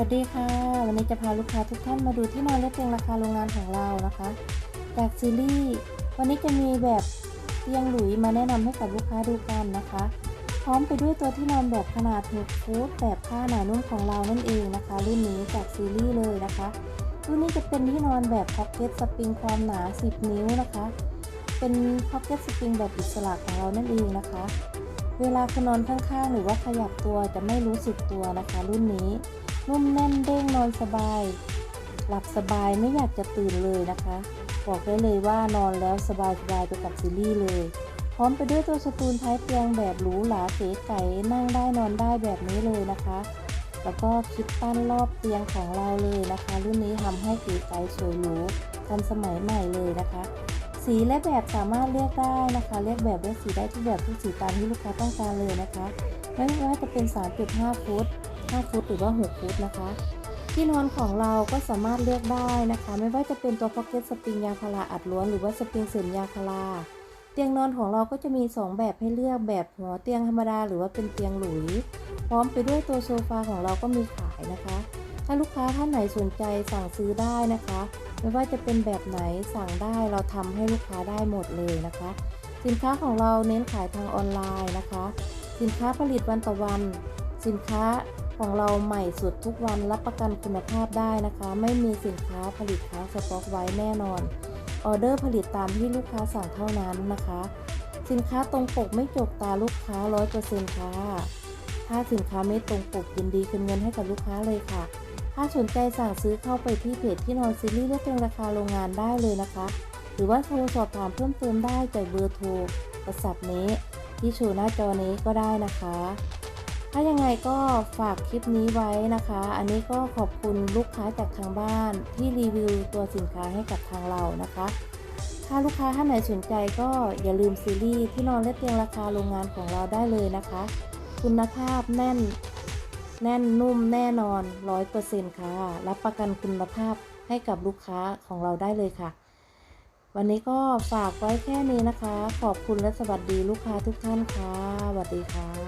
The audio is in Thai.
วัสดีค่ะ วันนี้จะพาลูกค้าทุกท่านมาดูที่นอนและเตียงราคาโรงงานของเรานะคะจากซีรีส์วันนี้จะมีแบบเตียงหลุยมาแนะนำให้กับลูกค้าดูกันนะคะ พร้อมไปด้วยตัวที่นอนแบบขนาด6ฟุตแบบผ้าหนานุ่มของเรานั่นเองนะคะ รุ่นนี้จากซีรีส์เลยนะคะรุ่นนี้จะเป็นที่นอนแบบพ็อกเก็ตสปริงความหนา 10 นิ้วนะคะ เป็นพ็อกเก็ตสปริงแบบอิสระของเรานั่นเองนะคะ เวลาคุณนอนข้างๆ หรือว่าขยับตัวจะไม่รู้สึกตัวนะคะ รุ่นนี้ นุ่มแน่นเด้งนอนสบาย หลับสบายไม่อยากจะตื่นเลยนะคะ บอกได้เลยว่านอนแล้วสบายสบายไปกับซีรีส์เลย พร้อมไปด้วยตัวสตูลท้ายเตียงแบบหรูหราเก๋ไก๋นั่งได้นอนได้แบบนี้เลยนะคะ แล้วก็คิดตั้นรอบเตียงของเราเลยนะคะ รุ่นนี้ทำให้เก๋ไก๋สวยหรูทันสมัยใหม่เลยนะคะ สีและแบบสามารถเลือกได้นะคะเลือกแบบเลือกสีได้ทุกแบบทุกสีตามที่ลูกค้าต้องการเลยนะคะไม่ว่าจะเป็น 3.5 ฟุต 5ฟุตหรือว่า 6 ฟุตนะคะ ที่นอนของเราก็สามารถเลือกได้นะคะ ไม่ว่าจะเป็นตัวพ็อกเก็ตสปริงยางพาราอัดล้วนหรือว่าสปริงเสริมยางพาราเตียงนอนของเราก็จะมี 2 แบบให้เลือกแบบหัวเตียงธรรมดา หรือว่าเป็นเตียงหลุย พร้อมไปด้วยตัวโซฟาของเราก็มีขายนะคะ ถ้าลูกค้าท่านไหนสนใจสั่งซื้อได้นะคะ ไม่ว่าจะเป็นแบบไหนสั่งได้เราทำให้ลูกค้าได้หมดเลยนะคะ สินค้าของเราเน้นขายทางออนไลน์นะคะ สินค้าผลิตวันต่อวัน สินค้า ของเราใหม่สุดทุกวันรับประกันคุณภาพได้นะคะ ไม่มีสินค้าผลิตค้างสต็อกไว้แน่นอน ออเดอร์ผลิตตามที่ลูกค้าสั่งเท่านั้นนะคะ สินค้าตรงปกไม่จกตาลูกค้า 100%ค่ะ ถ้าสินค้าไม่ตรงปกยินดีคืนเงินให้กับลูกค้าเลยค่ะ ถ้าสนใจสั่งซื้อเข้าไปที่เพจที่นอนซีรีส์เลือกเพียงราคาโรงงานได้เลยนะคะ หรือว่าโทรสอบถามเพิ่มเติมได้จากเบอร์โทรโทรศัพท์นี้ที่โชว์หน้าจอนี้ก็ได้นะคะ ถ้ายังไงก็ฝากคลิปนี้ไว้นะคะ อันนี้ก็ขอบคุณลูกค้าจากทางบ้านที่รีวิวตัวสินค้าให้กับทางเรานะคะ ถ้าลูกค้าท่านไหนสนใจก็อย่าลืมซีรีส์ที่นอนและเตียงราคาโรงงานของเราได้เลยนะคะ คุณภาพแน่น แน่นนุ่มแน่นอน100%ค่ะ รับประกันคุณภาพให้กับลูกค้าของเราได้เลยค่ะ วันนี้ก็ฝากไว้แค่นี้นะคะ ขอบคุณและสวัสดีลูกค้าทุกท่านค่ะสวัสดีค่ะ